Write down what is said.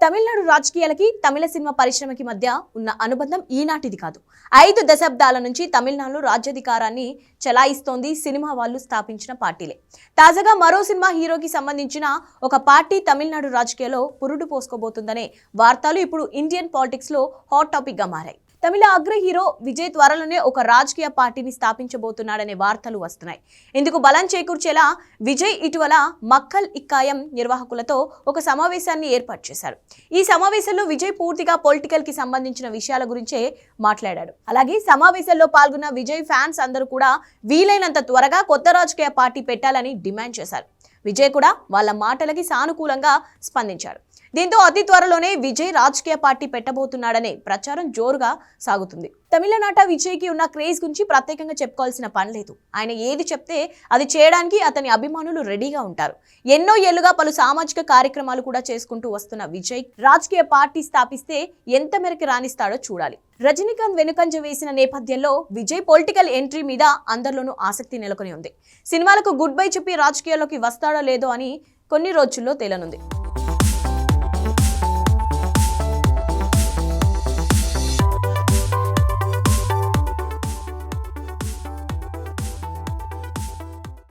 తమిళనాడు రాజకీయాలకి తమిళ సినిమా పరిశ్రమకి మధ్య ఉన్న అనుబంధం ఈనాటిది కాదు. ఐదు దశాబ్దాల నుంచి తమిళనాడులో రాజ్యాధికారాన్ని చలాయిస్తోంది సినిమా వాళ్ళు స్థాపించిన పార్టీలే. తాజాగా మరో సినిమా హీరోకి సంబంధించిన ఒక పార్టీ తమిళనాడు రాజకీయాల్లో పురుడు పోసుకోబోతుందనే వార్తలు ఇప్పుడు ఇండియన్ పాలిటిక్స్లో హాట్ టాపిక్గా మారాయి. తమిళ అగ్ర హీరో విజయ్ త్వరలోనే ఒక రాజకీయ పార్టీని స్థాపించబోతున్నాడనే వార్తలు వస్తున్నాయి. ఇందుకు బలం చేకూర్చేలా విజయ్ ఇటీవల మక్కల్ ఇక్కాయం నిర్వాహకులతో ఒక సమావేశాన్ని ఏర్పాటు చేశారు. ఈ సమావేశంలో విజయ్ పూర్తిగా పొలిటికల్కి సంబంధించిన విషయాల గురించే మాట్లాడాడు. అలాగే సమావేశంలో పాల్గొన్న విజయ్ ఫ్యాన్స్ అందరూ కూడా వీలైనంత త్వరగా కొత్త రాజకీయ పార్టీ పెట్టాలని డిమాండ్ చేశారు. విజయ్ కూడా వాళ్ళ మాటలకి సానుకూలంగా స్పందించారు. దీంతో అతి త్వరలోనే విజయ్ రాజకీయ పార్టీ పెట్టబోతున్నాడనే ప్రచారం జోరుగా సాగుతుంది. తమిళనాట విజయ్కి ఉన్న క్రేజ్ గురించి ప్రత్యేకంగా చెప్పుకోవాల్సిన పని లేదు. ఆయన ఏది చెప్తే అది చేయడానికి అతని అభిమానులు రెడీగా ఉంటారు. ఎన్నో ఏళ్ళుగా పలు సామాజిక కార్యక్రమాలు కూడా చేసుకుంటూ వస్తున్న విజయ్ రాజకీయ పార్టీ స్థాపిస్తే ఎంత మేరకు రాణిస్తాడో చూడాలి. రజనీకాంత్ వెనుకంజ వేసిన నేపథ్యంలో విజయ్ పొలిటికల్ ఎంట్రీ మీద అందరిలోనూ ఆసక్తి నెలకొని ఉంది. సినిమాలకు గుడ్ బై చెప్పి రాజకీయాల్లోకి వస్తాడో లేదో అని కొన్ని రోజుల్లో తేలనుంది.